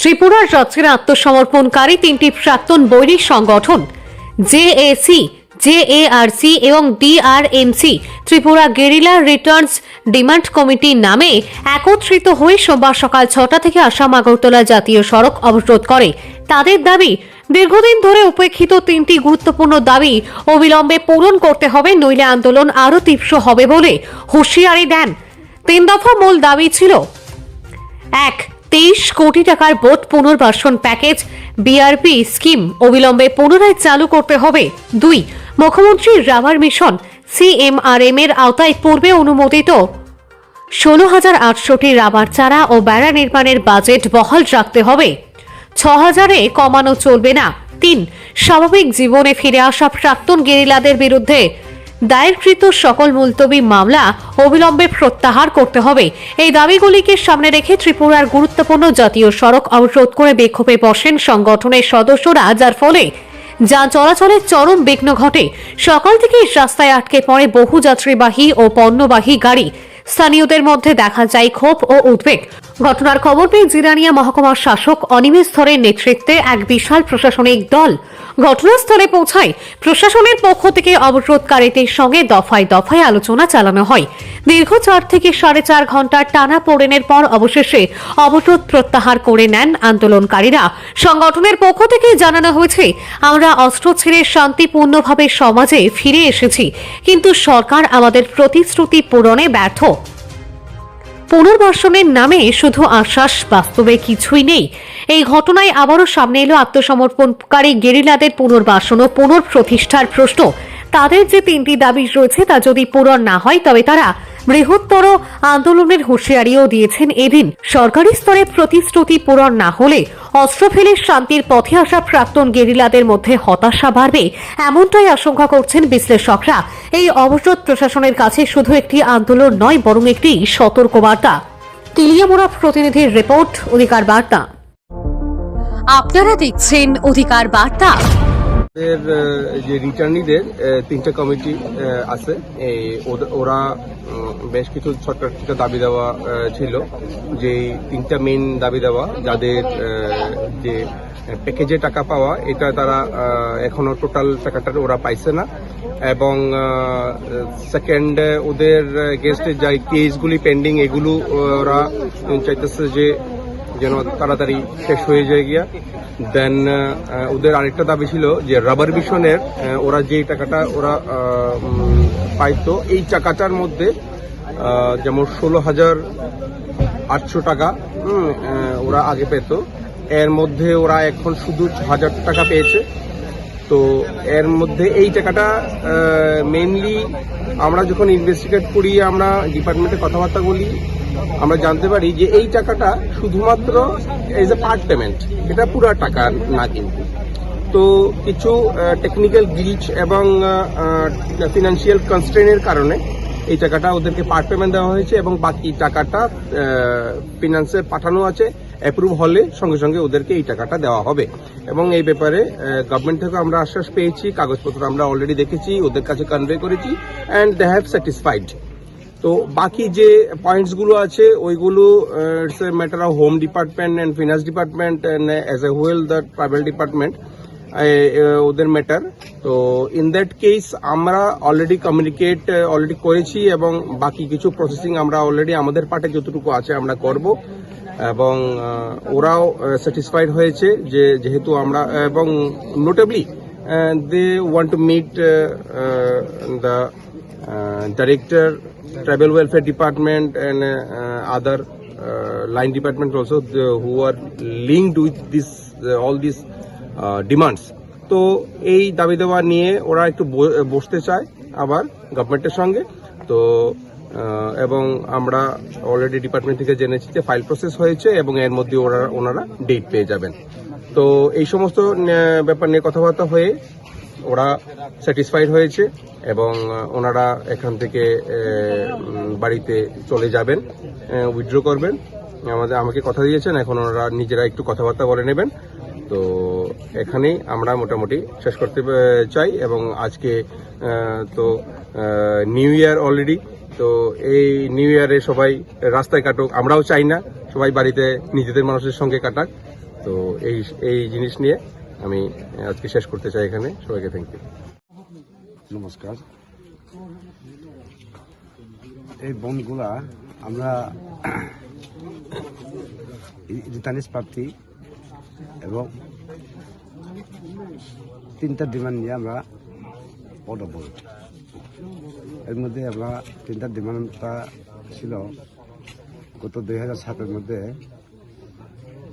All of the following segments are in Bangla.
ত্রিপুরার রাজ্যের আত্মসমর্পণকারী তিনটি প্রাক্তন বৈরী সংগঠন জেএসি জেএআরসি এবং DRMC Tripura guerrilla returns demand কমিটির নামে একত্রিত হয়ে সোমবার সকাল ছটা থেকে আসাম আগরতলা জাতীয় সড়ক অবরোধ করে। তাদের দাবি, দীর্ঘদিন ধরে উপেক্ষিত তিনটি গুরুত্বপূর্ণ দাবি অবিলম্বে পূরণ করতে হবে, নইলে আন্দোলন আরও তীব্র হবে বলে হুঁশিয়ারি দেন। তিন দফা মূল দাবি ছিল, এক তেইশ কোটি টাকার বোট পুনর্বাসন প্যাকেজ বিআরপি স্কিম অবিলম্বে পুনরায় চালু করতে হবে। দুই, মুখ্যমন্ত্রী রাবার মিশন সিএমআরএম এর আওতায় পূর্বে অনুমোদিত। ষোলো হাজার আটশোটি রাবার চারা ও বেড়া নির্মাণের বাজেট বহাল রাখতে হবে। ছ হাজারে কমানো চলবে না। তিন, স্বাভাবিক জীবনে ফিরে আসা প্রাক্তন গেরিলাদের বিরুদ্ধে দায়েরকৃত সকল মুলতবি মামলা অবিলম্বে প্রত্যাহার করতে হবে। এই দাবিগুলিকে সামনে রেখে ত্রিপুরার গুরুত্বপূর্ণ জাতীয় সড়ক অবরোধ করে বিক্ষোভে বসেন সংগঠনের সদস্যরা, যার ফলে যান চলাচলে চরম বিঘ্ন ঘটে। সকাল থেকেই রাস্তায় আটকে পড়ে বহু যাত্রীবাহী ও পণ্যবাহী গাড়ি। স্থানীয়দের মধ্যে দেখা যায় ক্ষোভ ও উদ্বেগ। ঘটনার খবর পেয়ে জিরানিয়া মহকুমার শাসক অনিমেষ ধরের নেতৃত্বে এক বিশাল প্রশাসনিক দল ঘটনাস্থলে পৌঁছায় প্রশাসনের পক্ষ থেকে অবরোধকারীদের সঙ্গে দফায় দফায় আলোচনা চালানো হয়। দীর্ঘ চার থেকে সাড়ে চার ঘণ্টার টানা পোড়েনের পর অবশেষে অবরোধ প্রত্যাহার করে নেন আন্দোলনকারীরা। সংগঠনের পক্ষ থেকে জানানো হয়েছে, আমরা অস্ত্র ছেড়ে শান্তিপূর্ণভাবে সমাজে ফিরে এসেছি, কিন্তু সরকার আমাদের প্রতিশ্রুতি পূরণে ব্যর্থ। পুনর্বাসনের নামে শুধু আশ্বাস, বাস্তবে কিছুই নেই। এই ঘটনায় আবারও সামনে এলো আত্মসমর্পণকারী গেরিলাদের পুনর্বাসন ও পুনঃপ্রতিষ্ঠার প্রশ্ন। তাদের যে তিনটি দাবি রয়েছে তা যদি পূরণ না হয়, তবে তারা বৃহত্তর আন্দোলনের হুঁশিয়ারিও দিয়েছেন এদিন। সরকারি স্তরে প্রতিশ্রুতি পূরণ না হলে অস্ত্র ফেলে শান্তির পথে আসা প্রাক্তন গেরিলাদের মধ্যে হতাশা বাড়বে, এমনটাই আশঙ্কা করছেন বিশ্লেষকরা। এই অবরোধ প্রশাসনের কাছে শুধু একটি আন্দোলন নয়, বরং একটি সতর্কবার্তা। তিলিয়ামোড়া প্রতিনিধির রিপোর্ট, অধিকার বার্তা। আপনারা দেখছেন অধিকার বার্তা। আমাদের যে রিটার্নিদের তিনটা কমিটি আছে। এই ওরা বেশ কিছু ছোট দাবি দেওয়া ছিল যে তিনটা মেইন দাবি দেওয়া, যাদের যে প্যাকেজে টাকা পাওয়া, এটা তারা এখনও টোটাল টাকাটা ওরা পাইছে না। এবং সেকেন্ড ওদের গেস্টের যে কেসগুলি পেন্ডিং এগুলো ওরা চাইতেছে যে যেন তাড়াতাড়ি শেষ হয়ে যায় গিয়া। দেন ওদের আরেকটা দাবি ছিল যে রাবার মিশনের ওরা যে টাকাটা ওরা পাইতো, এই টাকাটার মধ্যে যেমন ষোলো হাজার আটশো টাকা ওরা আগে পেত। এর মধ্যে ওরা এখন শুধু হাজার টাকা পেয়েছে। তো এর মধ্যে এই টাকাটা মেনলি আমরা যখন ইনভেস্টিগেট করি, আমরা ডিপার্টমেন্টে কথাবার্তা বলি, আমরা জানতে পারি যে এই টাকাটা শুধুমাত্র এজ এ পার্ট পেমেন্ট এটা পুরা টাকা না কিন্তু। তো কিছু টেকনিক্যাল গ্লিচ এবং ফিনান্সিয়াল কনস্ট্রেনের কারণে এই টাকাটা ওদেরকে পার্ট পেমেন্ট দেওয়া হয়েছে এবং বাকি টাকাটা ফিনান্সে পাঠানো আছে। অ্যাপ্রুভ হলে সঙ্গে সঙ্গে ওদেরকে এই টাকাটা দেওয়া হবে। এবং এই ব্যাপারে গভর্নমেন্ট থেকে আমরা আশ্বাস পেয়েছি, কাগজপত্র আমরা অলরেডি দেখেছি, ওদের কাছে কনভে করেছি অ্যান্ড দে হ্যাভ স্যাটিসফাইড তো বাকি যে পয়েন্টসগুলো আছে, ওইগুলো it's a matter of home department and finance department and as a whole the travel department ওদের ম্যাটার তো ইন দ্যাট কেস আমরা অলরেডি কমিউনিকেট অলরেডি করেছি এবং বাকি কিছু প্রসেসিং আমরা অলরেডি আমাদের পার্টে যতটুকু আছে আমরা করব। এবং ওরাও স্যাটিসফাইড হয়েছে যে যেহেতু আমরা, এবং notably they want to meet the director tribal welfare department and other line department also who are linked with this all this demands তো এই দাবি দেওয়া নিয়ে ওরা একটু বসতে চায় আবার গভর্নমেন্টের সঙ্গে। তো এবং আমরা অলরেডি ডিপার্টমেন্ট থেকে জেনেছি যে ফাইল প্রসেস হয়েছে এবং এর মধ্যে ওরা, ওনারা ডেট পেয়ে যাবেন। তো এই সমস্ত ব্যাপার নিয়ে কথাবার্তা হয়ে ওরা স্যাটিসফাইড হয়েছে এবং ওনারা এখান থেকে বাড়িতে চলে যাবেন উইথড্র করবেন। আমাদের, আমাকে কথা দিয়েছেন, এখন ওনারা নিজেরা একটু কথাবার্তা বলে নেবেন। তো এখানেই আমরা মোটামুটি শেষ করতে চাই এবং আজকে তো নিউ ইয়ার অলরেডি তো এই নিউ ইয়ারে সবাই রাস্তায় কাটুক, আমরাও চাই না, সবাই বাড়িতে নিজেদের মানুষের সঙ্গে কাটাক, তো এই এই জিনিস নিয়ে আমি আজকে শেষ করতে চাই এখানে, সবাইকে থ্যাংক ইউ নমস্কার। এই বনগুলা আমরা রিটার্নিস প্রার্থী এবং তিনটা ডিমান্ড নিয়ে আমরা পদবল এর মধ্যে আমরা তিনটা ডিমান্ডটা ছিল গত দুই হাজার সাতের মধ্যে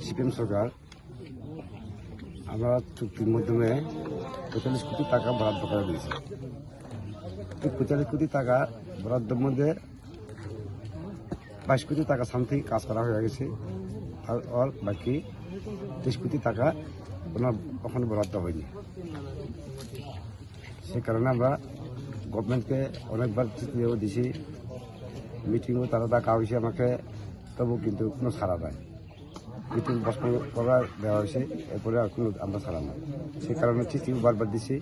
সিপিএম সরকার আমরা চুক্তির মাধ্যমে পঁয়তাল্লিশ কোটি টাকা বরাদ্দ করে দিয়েছি। এই পঁয়তাল্লিশ কোটি টাকা বরাদ্দের মধ্যে বাইশ কোটি টাকা সামথিং কাজ করা হয়ে গেছে, আর বাকি তেইশ কোটি টাকা কোনো ওখানে বরাদ্দ হয়নি। সে কারণে আমরা গভর্নমেন্টকে অনেকবার চিঠিও দিছি। মিটিংও তারা ডাকা হয়েছে আমাকে, তবু কিন্তু কোনো সারা নাই। মিটিং বসপন করা দেওয়া হয়েছে, এরপরে আর কোনো আমরা ছাড়া নাই। সে কারণে চিঠিও বারবার দিছি।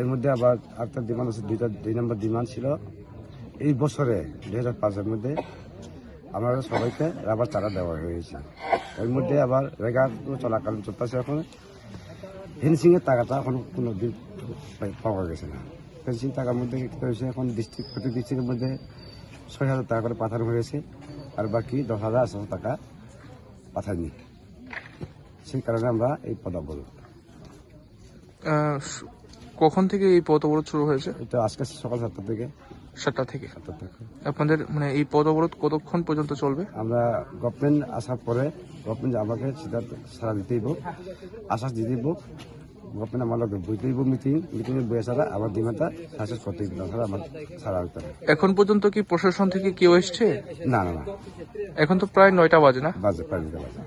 এর মধ্যে আবার একটা ডিমান্ড আছে, দুইটা, দুই নম্বর ডিমান্ড ছিল। এই বছরে, দুই হাজার পাঁচের মধ্যে আমরা সবাইকে রাবার চারা দেওয়া হয়েছে। এর মধ্যে আবার রেগা চলাকালীন চলতেছে এখন ফেন্সিং এর টাকাটা এখন কোনো দিন পাওয়া গেছে না। ফেন্সিং টাকার মধ্যে হয়েছে এখন ডিস্ট্রিক্ট প্রতি ডিস্ট্রিক্টের মধ্যে ছয় হাজার টাকা করে পাঠানো হয়েছে আর বাকি দশ হাজার আটশো টাকা পাঠায়নি। সেই কারণে আমরা এই পদাবল আহ, কখন থেকে এই পথ অবরোধ শুরু হয়েছে? এটা আজকে সকাল সাতটা থেকে। সাতটা থেকে। আপনাদের মানে এই পথ অবরোধ কতক্ষণ পর্যন্ত চলবে? আমরা গভর্নমেন্ট আসার পরে গভর্নমেন্ট আমাকে সেটা সারা দিতেই আশ্বাস দিব গভর্নমেন্ট আমার বইতেইব মিটিং মিটিংয়ে বয়ে সারা আমার সাকসেস করতে সারা আমার সারা এখন পর্যন্ত কি প্রশাসন থেকে কেউ এসছে? না না না। এখন তো প্রায় নয়টা বাজে না? বাজে পারি দিতে বাজে।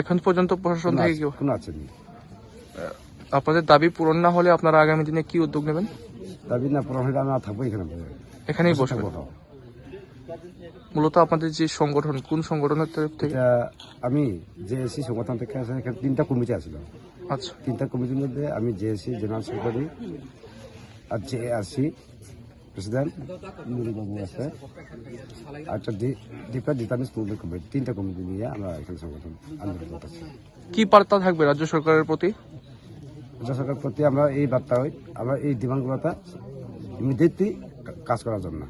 এখন পর্যন্ত প্রশাসন থেকে কেউ কোনো আছে আপনাদের দাবি পূরণ না হলে আপনারা আগামী দিনে কি উদ্যোগ নেবেন? দাবি না পূরণ হলে আমরা থাকব এখানে এখানেই। মূলত আপনাদের যে সংগঠন কোন সংগঠনের তরফ থেকে? আমি জেএসসি সংগঠন থেকে আসে এখানে তিনটা কমিটি আছিল আচ্ছা। তিনটা কমিটির মধ্যে আমি জেএসসি জেনারেল সেক্রেটারি আর জেআরসি প্রেসিডেন্ট নুরুবাবু আছে। কমিটি। তিনটা কমিটি নিয়ে আমরা এখানে সংগঠন আন্দোলন করতেছি। কি বার্তা থাকবে রাজ্য সরকারের প্রতি? সরকার প্রতি আমরা এই বার্তা আমরা এই ডিমান্ডগুলোটা ইমিডিয়েটলি কাজ করার জন্য।